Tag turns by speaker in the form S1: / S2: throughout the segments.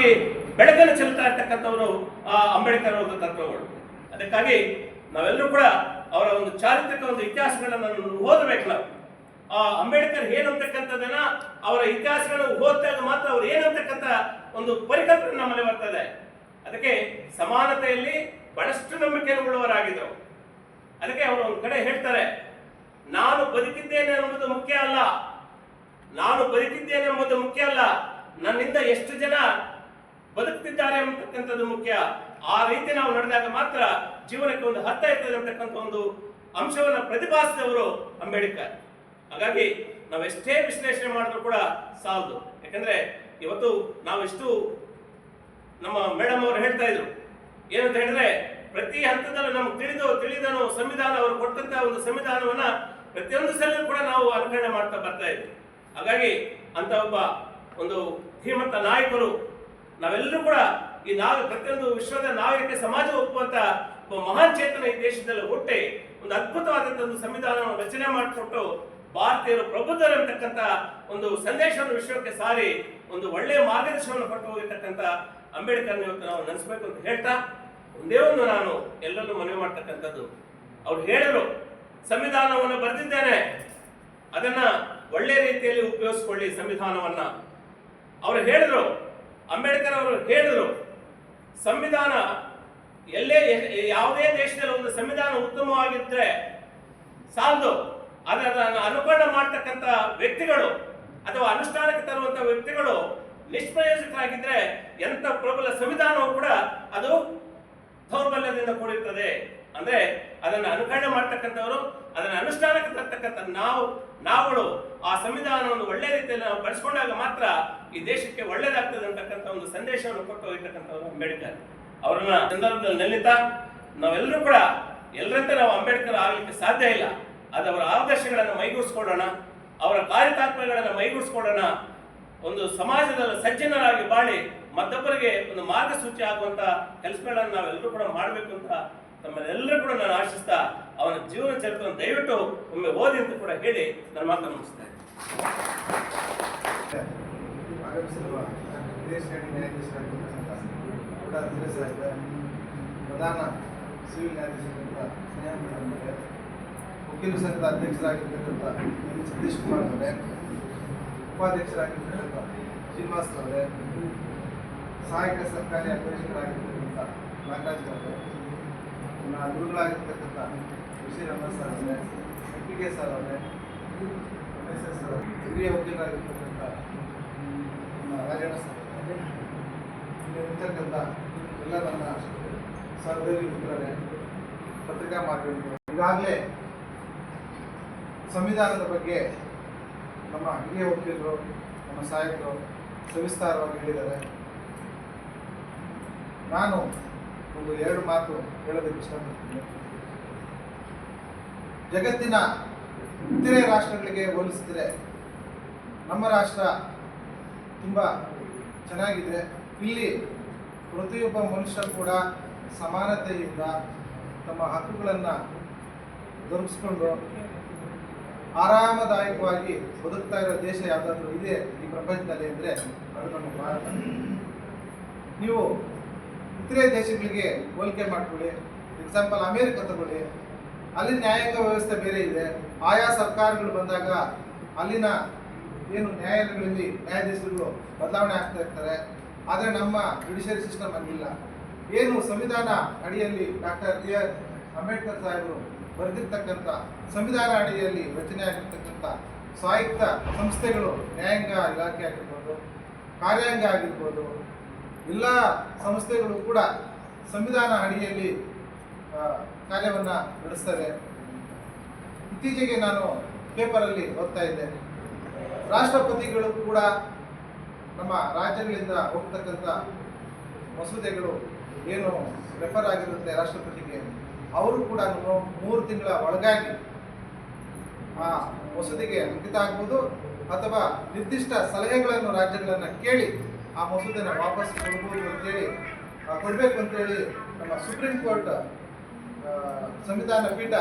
S1: ನಿರಂತರವಾಗಿ ಬೆಳಕನ್ನು ಚೆಲ್ತಾ ಇರ್ತಕ್ಕಂಥವರು ಆ ಅಂಬೇಡ್ಕರ್ ಅವರ ತತ್ವಗಳು. ಅದಕ್ಕಾಗಿ ನಾವೆಲ್ಲರೂ ಕೂಡ ಅವರ ಒಂದು ಚಾರಿತ್ರಿಕ ಒಂದು ಇತಿಹಾಸಗಳನ್ನು ಓದಬೇಕು ನಾವು ಆ ಅಂಬೇಡ್ಕರ್ ಏನಂತಕ್ಕಂಥದ್ದನ್ನ ಅವರ ಇತಿಹಾಸಗಳನ್ನು ಓದಿದಾಗ ಮಾತ್ರ ಅವ್ರು ಏನಂತಕ್ಕಂಥ ಒಂದು ಪರಿಕಲ್ಪನೆ ನಮ್ಮಲ್ಲಿ ಬರ್ತದೆ ಅದಕ್ಕೆ ಸಮಾನತೆಯಲ್ಲಿ ಬಹಳಷ್ಟು ನಂಬಿಕೆಯನ್ನು ಉಳ್ಳವರಾಗಿದ್ದರು ಅದಕ್ಕೆ ಅವರು ಒಂದು ಕಡೆ ಹೇಳ್ತಾರೆ, ನಾನು ಬದುಕಿದ್ದೇನೆ ಅನ್ನೋದು ಮುಖ್ಯ ಅಲ್ಲ. ನಾನು ಬದುಕಿದ್ದೇನೆ ಎಂಬುದು ಮುಖ್ಯ ಅಲ್ಲ. ನನ್ನಿಂದ ಎಷ್ಟು ಜನ ಬದುಕ್ತಿದ್ದಾರೆ ಅಂತಕ್ಕಂಥದ್ದು ಮುಖ್ಯ. ಆ ರೀತಿ ನಾವು ನಡೆದಾಗ ಮಾತ್ರ ಜೀವನಕ್ಕೆ ಒಂದು ಅರ್ಥ ಇರ್ತದೆ ಅಂತಕ್ಕಂಥ ಒಂದು ಅಂಶವನ್ನು ಪ್ರತಿಪಾದಿಸಿದವರು ಅಂಬೇಡ್ಕರ್. ಹಾಗಾಗಿ ನಾವೆಷ್ಟೇ ವಿಶ್ಲೇಷಣೆ ಮಾಡಿದ್ರು ಕೂಡ ಸಾಲದು. ಯಾಕಂದ್ರೆ ಇವತ್ತು ನಾವೆಷ್ಟು ನಮ್ಮ ಮೇಡಮ್ ಅವರು ಹೇಳ್ತಾ ಇದ್ರು. ಏನಂತ ಹೇಳಿದ್ರೆ ಪ್ರತಿ ಹಂತದಲ್ಲೂ ನಮ್ಗೆ ತಿಳಿದು ತಿಳಿದನು ಸಂವಿಧಾನ ಅವರು ಕೊಟ್ಟಂತ ಒಂದು ಸಂವಿಧಾನವನ್ನ ಪ್ರತಿಯೊಂದು ಸಲ ಕೂಡ ನಾವು ಅನುಕರಣೆ ಮಾಡ್ತಾ ಬರ್ತಾ ಇದ್ವಿ. ಹಾಗಾಗಿ ಅಂತ ಒಬ್ಬ ಒಂದು ಧೀಮಂತ ನಾಯಕರು ನಾವೆಲ್ಲರೂ ಕೂಡ ಈ ನಾಗರಿಕ ಪ್ರತಿಯೊಂದು ವಿಶ್ವದ ನಾಗರಿಕ ಸಮಾಜ ಒಪ್ಪುವಂತ ಮಹಾನ್ ಚೇತನ ಈ ದೇಶದಲ್ಲಿ ಹುಟ್ಟಿ ಒಂದು ಅದ್ಭುತವಾದಂತಹ ಒಂದು ಸಂವಿಧಾನವನ್ನು ರಚನೆ ಮಾಡಿಕೊಟ್ಟು ಭಾರತೀಯರು ಪ್ರಬುದ್ಧರು ಅಂತಕ್ಕಂಥ ಒಂದು ಸಂದೇಶವನ್ನು ವಿಶ್ವಕ್ಕೆ ಸಾರಿ ಒಂದು ಒಳ್ಳೆಯ ಮಾರ್ಗದರ್ಶನವನ್ನು ಕೊಟ್ಟು ಹೋಗಿರ್ತಕ್ಕಂಥ ಅಂಬೇಡ್ಕರ್ ಇವತ್ತು ನಾವು ನೆನೆಸ್ಬೇಕು ಅಂತ ಹೇಳ್ತಾ, ಒಂದೇ ಒಂದು ನಾನು ಎಲ್ಲರಲ್ಲೂ ಮನವಿ ಮಾಡ್ತಕ್ಕಂಥದ್ದು. ಅವ್ರು ಹೇಳಿದ್ರು, ಸಂವಿಧಾನವನ್ನು ಬರೆದಿದ್ದೇನೆ. ಅದನ್ನ ಒಳ್ಳೆ ರೀತಿಯಲ್ಲಿ ಉಪಯೋಗಿಸ್ಕೊಳ್ಳಿ ಸಂವಿಧಾನವನ್ನ. ಅವರು ಹೇಳಿದ್ರು ಅಂಬೇಡ್ಕರ್ ಅವರು ಹೇಳಿದ್ರು, ಸಂವಿಧಾನ ಎಲ್ಲೇ ಯಾವುದೇ ದೇಶದಲ್ಲಿ ಒಂದು ಸಂವಿಧಾನ ಉತ್ತಮವಾಗಿದ್ರೆ ಸಾಲದು. ಅದನ್ನು ಅನುಕರಣ ಮಾಡ್ತಕ್ಕಂಥ ವ್ಯಕ್ತಿಗಳು ಅಥವಾ ಅನುಷ್ಠಾನಕ್ಕೆ ತರುವಂತ ವ್ಯಕ್ತಿಗಳು ನಿಷ್ಪ್ರಯೋಜಕರಾಗಿದ್ರೆ ಎಂತ ಪ್ರಬಲ ಸಂವಿಧಾನವೂ ಕೂಡ ಅದು ದೌರ್ಬಲ್ಯದಿಂದ ಕೂಡಿರ್ತದೆ. ಅಂದ್ರೆ ಅದನ್ನ ಅನುಕರಣೆ ಮಾಡ್ತಕ್ಕಂಥವರು, ಅದನ್ನ ಅನುಷ್ಠಾನಕ್ಕೆ ತರ್ತಕ್ಕಂಥ ನಾವು, ನಾವುಗಳು ಆ ಸಂವಿಧಾನವನ್ನು ಒಳ್ಳೆ ರೀತಿಯಲ್ಲಿ ನಾವು ಬಳಸ್ಕೊಂಡಾಗ ಮಾತ್ರ ಈ ದೇಶಕ್ಕೆ ಒಳ್ಳೇದಾಗ್ತದೆ ಅಂತಕ್ಕಂಥ ಒಂದು ಸಂದೇಶವನ್ನು ಕೊಟ್ಟು ಹೋಗಿರ್ತಕ್ಕಂಥವ್ರು ಅಂಬೇಡ್ಕರ್. ಅವರನ್ನ ಸಂದರ್ಭದಲ್ಲಿ ನಿಲ್ಲಿತಾ ನಾವೆಲ್ಲರೂ ಕೂಡ ಎಲ್ಲರಂತೆ ನಾವು ಅಂಬೇಡ್ಕರ್ ಆಗಲಿಕ್ಕೆ ಸಾಧ್ಯ ಇಲ್ಲ. ಅದು ಅವರ ಆದರ್ಶಗಳನ್ನು ಮೈಗೂಡಿಸ್ಕೊಳ್ಳೋಣ, ಅವರ ಕಾರ್ಯತಾತ್ಮಗಳನ್ನು ಮೈಗೂಡಿಸ್ಕೊಳ್ಳೋಣ ಒಂದು ಸಮಾಜದ ಸಜ್ಜನರಾಗಿ ಬಾಳಿ ಮತ್ತೊಬ್ಬರಿಗೆ ಒಂದು ಮಾರ್ಗಸೂಚಿ ಆಗುವಂತ ಕೆಲಸಗಳನ್ನು ನಾವೆಲ್ಲರೂ ಕೂಡ ಮಾಡಬೇಕು ಅಂತ ತಮ್ಮನ್ನೆಲ್ಲರೂ ಕೂಡ ನಾನು ಆಶಿಸ್ತಾ ಅವನ ಜೀವನ ಚರಿತ್ರೆಯನ್ನು ದಯವಿಟ್ಟು ಒಮ್ಮೆ ಓದಿ ಅಂತ ಕೂಡ ಹೇಳಿ ನನ್ನ ಮಾತನ್ನು ಮುಗಿಸ್ತಾ
S2: ನ್ಯಾಯಾಧೀಶರಾಗಿರ್ತಕ್ಕಂಥ ಪ್ರಧಾನ ಸಿವಿಲ್ ನ್ಯಾಯಾಧೀಶರಾದಂಥ ಸ್ನೇಹ ಮೇಡಮ್ ಅವರೇ ವಕೀಲ ಸಂಘದ ಅಧ್ಯಕ್ಷರಾಗಿರ್ತಕ್ಕಂಥ ಸತೀಶ್ ಕುಮಾರ್ ಅವರೇ ಉಪಾಧ್ಯಕ್ಷರಾಗಿರ್ತಕ್ಕಂಥ ಶ್ರೀನಿವಾಸ್ ಅವರೇ ಸಹಾಯಕ ಸರ್ಕಾರಿ ಅಧ್ಯಕ್ಷರಾಗಿರ್ತಕ್ಕಂಥ ನಾಗರಾಜ್ ಅವರೇ ನನ್ನ ಗುರುಗಳಾಗಿರ್ತಕ್ಕಂಥ ಋಷಿ ರಮಣ ಸರ್ ಅವರೇ ಕೆ ಸರ್ ಅವರೇ ಎಸ್ ಎಸ್ ಹಿರಿಯ ಉದ್ಯೋಗರಾಗಿರ್ತಕ್ಕಂಥ ರಾಜಣ್ಣ ಸರ್ ಅವರೇ ಇಲ್ಲಿ ಇರ್ತಕ್ಕಂಥ ಎಲ್ಲ ನನ್ನ ಸಹೋದರಿ ಮಿತ್ರರೇ, ಪತ್ರಿಕಾ ಮಾಧ್ಯಮಗಳು ಈಗಾಗಲೇ ಸಂವಿಧಾನದ ಬಗ್ಗೆ ನಮ್ಮ ಹಿರಿಯ ವಕೀಲರು, ನಮ್ಮ ಸಾಹಿತ್ಯರು ಸವಿಸ್ತಾರವಾಗಿ ಹೇಳಿದ್ದಾರೆ. ನಾನು ಒಂದು ಎರಡು ಮಾತು ಹೇಳೋದಕ್ಕೆ ಇಷ್ಟಪಡ್ತೀನಿ. ಜಗತ್ತಿನ ಇತರೆ ರಾಷ್ಟ್ರಗಳಿಗೆ ಹೋಲಿಸಿದರೆ ನಮ್ಮ ರಾಷ್ಟ್ರ ತುಂಬ ಚೆನ್ನಾಗಿದೆ. ಇಲ್ಲಿ ಪ್ರತಿಯೊಬ್ಬ ಮನುಷ್ಯ ಕೂಡ ಸಮಾನತೆಯಿಂದ ತಮ್ಮ ಹಕ್ಕುಗಳನ್ನು ದೊರಕಿಸ್ಕೊಂಡು ಆರಾಮದಾಯಕವಾಗಿ ಬದುಕ್ತಾ ಇರೋ ದೇಶ ಯಾವುದಾದ್ರೂ ಇದೆ ಈ ಪ್ರಪಂಚದಲ್ಲಿ ಅಂದರೆ ಅದು ನಮ್ಮ ಭಾರತ. ನೀವು ಇತರೆ ದೇಶಗಳಿಗೆ ಹೋಲಿಕೆ ಮಾಡ್ಕೊಳ್ಳಿ. ಎಕ್ಸಾಂಪಲ್ ಅಮೇರಿಕ ತಗೊಳ್ಳಿ. ಅಲ್ಲಿ ನ್ಯಾಯಾಂಗ ವ್ಯವಸ್ಥೆ ಬೇರೆ ಇದೆ. ಆಯಾ ಸರ್ಕಾರಗಳು ಬಂದಾಗ ಅಲ್ಲಿನ ಏನು ನ್ಯಾಯಾಲಯಗಳಲ್ಲಿ ನ್ಯಾಯಾಧೀಶರುಗಳು ಬದಲಾವಣೆ ಆಗ್ತಾ ಇರ್ತಾರೆ. ಆದರೆ ನಮ್ಮ ಜುಡಿಷಿಯರಿ ಸಿಸ್ಟಮ್ ಆಗಿಲ್ಲ ಏನು ಸಂವಿಧಾನ ಅಡಿಯಲ್ಲಿ ಡಾಕ್ಟರ್ ಬಿ ಆರ್ ಅಂಬೇಡ್ಕರ್ ಸಾಹೇಬರು ಬರೆದಿರ್ತಕ್ಕಂಥ ಸಂವಿಧಾನ ಅಡಿಯಲ್ಲಿ ರಚನೆ ಆಗಿರ್ತಕ್ಕಂಥ ಸಾಹಿತ್ಯ ಸಂಸ್ಥೆಗಳು ನ್ಯಾಯಾಂಗ ಇಲಾಖೆ ಆಗಿರ್ಬೋದು, ಕಾರ್ಯಾಂಗ ಆಗಿರ್ಬೋದು, ಎಲ್ಲ ಸಂಸ್ಥೆಗಳು ಕೂಡ ಸಂವಿಧಾನ ಅಡಿಯಲ್ಲಿ ಕಾರ್ಯವನ್ನು ನಡೆಸ್ತವೆ ಇತ್ತೀಚೆಗೆ ನಾನು ಪೇಪರಲ್ಲಿ ಓದ್ತಾ ಇದ್ದೆ. ರಾಷ್ಟ್ರಪತಿಗಳು ಕೂಡ ನಮ್ಮ ರಾಜ್ಯಗಳಿಂದ ಹೋಗ್ತಕ್ಕಂಥ ಮಸೂದೆಗಳು ಏನು ರೆಫರ್ ಆಗಿರುತ್ತೆ ರಾಷ್ಟ್ರಪತಿಗೆ? ಅವರು ಕೂಡ ಮೂರು ತಿಂಗಳ ಒಳಗಾಗಿ ಆ ಮಸೂದೆಗೆ ಅಂಕಿತ ಆಗ್ಬೋದು ಅಥವಾ ನಿರ್ದಿಷ್ಟ ಸಲಹೆಗಳನ್ನು ರಾಜ್ಯಗಳನ್ನು ಕೇಳಿ ಆ ಮಸೂದೆನ ವಾಪಸ್ ಕೊಡ್ಬೋದು ಅಂತೇಳಿ ಕೊಡ್ಬೇಕು ಅಂತೇಳಿ ನಮ್ಮ ಸುಪ್ರೀಂ ಕೋರ್ಟ್ ಸಂವಿಧಾನ ಪೀಠ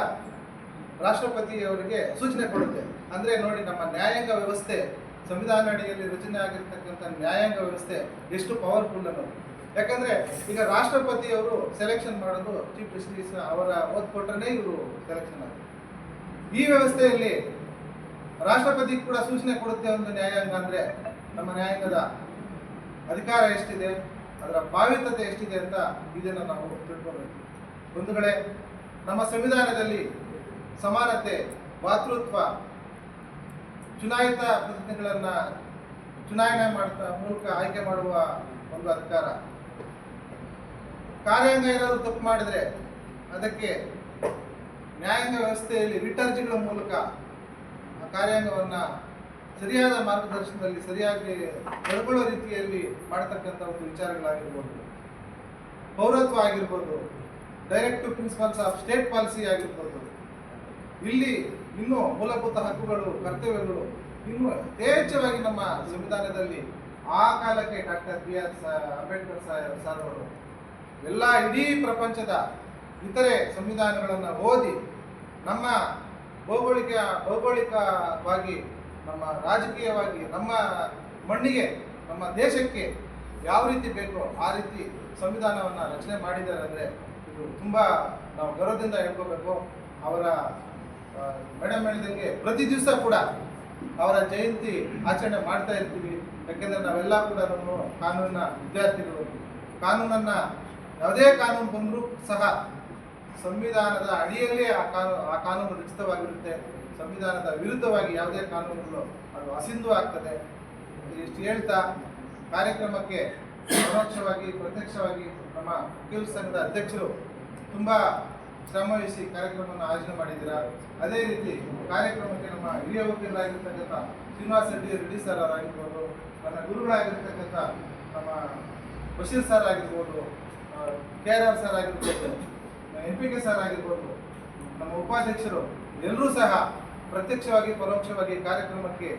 S2: ರಾಷ್ಟ್ರಪತಿಯವರಿಗೆ ಸೂಚನೆ ಕೊಡುತ್ತೆ. ಅಂದರೆ ನೋಡಿ ನಮ್ಮ ನ್ಯಾಯಾಂಗ ವ್ಯವಸ್ಥೆ, ಸಂವಿಧಾನ ಅಡಿಯಲ್ಲಿ ರಚನೆ ಆಗಿರ್ತಕ್ಕಂಥ ನ್ಯಾಯಾಂಗ ವ್ಯವಸ್ಥೆ ಎಷ್ಟು ಪವರ್ಫುಲ್ ಅನ್ನೋದು. ಯಾಕಂದ್ರೆ ಈಗ ರಾಷ್ಟ್ರಪತಿಯವರು ಸೆಲೆಕ್ಷನ್ ಮಾಡೋದು ಚೀಫ್ ಜಸ್ಟಿಸ್ ಅವರ ಓದ್ ಕೊಟ್ಟರೆ ಇವರು ಸೆಲೆಕ್ಷನ್ ಆಗುತ್ತೆ ಈ ವ್ಯವಸ್ಥೆಯಲ್ಲಿ ರಾಷ್ಟ್ರಪತಿ ಕೂಡ ಸೂಚನೆ ಕೊಡುತ್ತೆ ಒಂದು ನ್ಯಾಯಾಂಗ ಅಂದ್ರೆ ನಮ್ಮ ನ್ಯಾಯಾಂಗದ ಅಧಿಕಾರ ಎಷ್ಟಿದೆ, ಅದರ ಪಾವಿತ್ರತೆ ಎಷ್ಟಿದೆ ಅಂತ ಇದನ್ನು ನಾವು ತಿಳ್ಕೊಬೇಕು. ಒಂದು ಕಡೆ ನಮ್ಮ ಸಂವಿಧಾನದಲ್ಲಿ ಸಮಾನತೆ, ಭಾತೃತ್ವ, ಚುನಾಯಿತ ಪ್ರತಿನಿಧಿಗಳನ್ನ ಚುನಾವಣೆ ಮಾಡ್ತಾ, ಮೂಲಕ ಆಯ್ಕೆ ಮಾಡುವ ಒಂದು ಅಧಿಕಾರ ಕಾರ್ಯಾಂಗ ಏನಾದರೂ ತಪ್ಪು ಮಾಡಿದರೆ ಅದಕ್ಕೆ ನ್ಯಾಯಾಂಗ ವ್ಯವಸ್ಥೆಯಲ್ಲಿ ರಿಟರ್ಜಿಗಳ ಮೂಲಕ ಆ ಕಾರ್ಯಾಂಗವನ್ನು ಸರಿಯಾದ ಮಾರ್ಗದರ್ಶನದಲ್ಲಿ ಸರಿಯಾಗಿ ನಡ್ಕೊಳ್ಳೋ ರೀತಿಯಲ್ಲಿ ಮಾಡತಕ್ಕಂಥ ಒಂದು ವಿಚಾರಗಳಾಗಿರ್ಬೋದು. ಪೌರತ್ವ ಆಗಿರ್ಬೋದು directive principles of state policy ಆಗಿರ್ಬೋದು. ಇಲ್ಲಿ ಇನ್ನೂ ಮೂಲಭೂತ ಹಕ್ಕುಗಳು, ಕರ್ತವ್ಯಗಳು ಇನ್ನೂ ಯಥೇಚ್ಛವಾಗಿ ನಮ್ಮ ಸಂವಿಧಾನದಲ್ಲಿ ಆ ಕಾಲಕ್ಕೆ doctor B R Ambedkar sir ಅವರು ಎಲ್ಲ ಇಡೀ ಪ್ರಪಂಚದ ಇತರೆ ಸಂವಿಧಾನಗಳನ್ನು ಓದಿ ನಮ್ಮ ಭೌಗೋಳಿಕ, ಭೌಗೋಳಿಕವಾಗಿ, ನಮ್ಮ ರಾಜಕೀಯವಾಗಿ, ನಮ್ಮ ಮಣ್ಣಿಗೆ, ನಮ್ಮ ದೇಶಕ್ಕೆ ಯಾವ ರೀತಿ ಬೇಕೋ ಆ ರೀತಿ ಸಂವಿಧಾನವನ್ನು ರಚನೆ ಮಾಡಿದ್ದಾರೆ ಅಂದರೆ ಇದು ತುಂಬ ನಾವು ಗೌರವದಿಂದ ಹೇಳ್ಕೋಬೇಕು. ಅವರ ಮೇಡಮ್ ಹೇಳಿದಂಗೆ ಪ್ರತಿ ದಿವಸ ಕೂಡ ಅವರ ಜಯಂತಿ ಆಚರಣೆ ಮಾಡ್ತಾ ಇರ್ತೀವಿ. ಯಾಕೆಂದರೆ ನಾವೆಲ್ಲ ಕೂಡ ನಮ್ಮ ಕಾನೂನಿನ ವಿದ್ಯಾರ್ಥಿಗಳು, ಕಾನೂನನ್ನು ಯಾವುದೇ ಕಾನೂನು ಬಂದರೂ ಸಹ ಸಂವಿಧಾನದ ಅಡಿಯಲ್ಲೇ ಆ ಕಾನೂನು ಆ ಕಾನೂನು ರಚಿತವಾಗಿರುತ್ತೆ. ಸಂವಿಧಾನದ ವಿರುದ್ಧವಾಗಿ ಯಾವುದೇ ಕಾನೂನುಗಳು ಅದು ಅಸಿಂಧು ಆಗ್ತದೆ. ಇಷ್ಟು ಹೇಳ್ತಾ ಕಾರ್ಯಕ್ರಮಕ್ಕೆ ಪರೋಕ್ಷವಾಗಿ, ಪ್ರತ್ಯಕ್ಷವಾಗಿ ನಮ್ಮ ವಕೀಲ ಸಂಘದ ಅಧ್ಯಕ್ಷರು ತುಂಬ ಶ್ರಮವಹಿಸಿ ಕಾರ್ಯಕ್ರಮವನ್ನು ಆಯೋಜನೆ ಮಾಡಿದ್ದೀರಾ? ಅದೇ ರೀತಿ ಕಾರ್ಯಕ್ರಮಕ್ಕೆ ನಮ್ಮ ಹಿರಿಯ ವಕೀಲರಾಗಿರ್ತಕ್ಕಂಥ ಶ್ರೀನಿವಾಸ ರೆಡ್ಡಿ ರೆಡ್ಡಿ ಸರ್ ಅವರಾಗಿರ್ಬೋದು, ನನ್ನ ಗುರುಗಳಾಗಿರ್ತಕ್ಕಂಥ ನಮ್ಮ ಬಶೀರ್ ಸರ್ ಆಗಿರ್ಬೋದು ಕೆ ಆರ್ ಆರ್ ಸರ್ ಆಗಿರ್ಬೋದು ಎನ್ ಪಿ ಕೆ ಸರ್ ಆಗಿರ್ಬೋದು, ನಮ್ಮ ಉಪಾಧ್ಯಕ್ಷರು ಎಲ್ಲರೂ ಸಹ ಪ್ರತ್ಯಕ್ಷವಾಗಿ, ಪರೋಕ್ಷವಾಗಿ ಕಾರ್ಯಕ್ರಮಕ್ಕೆ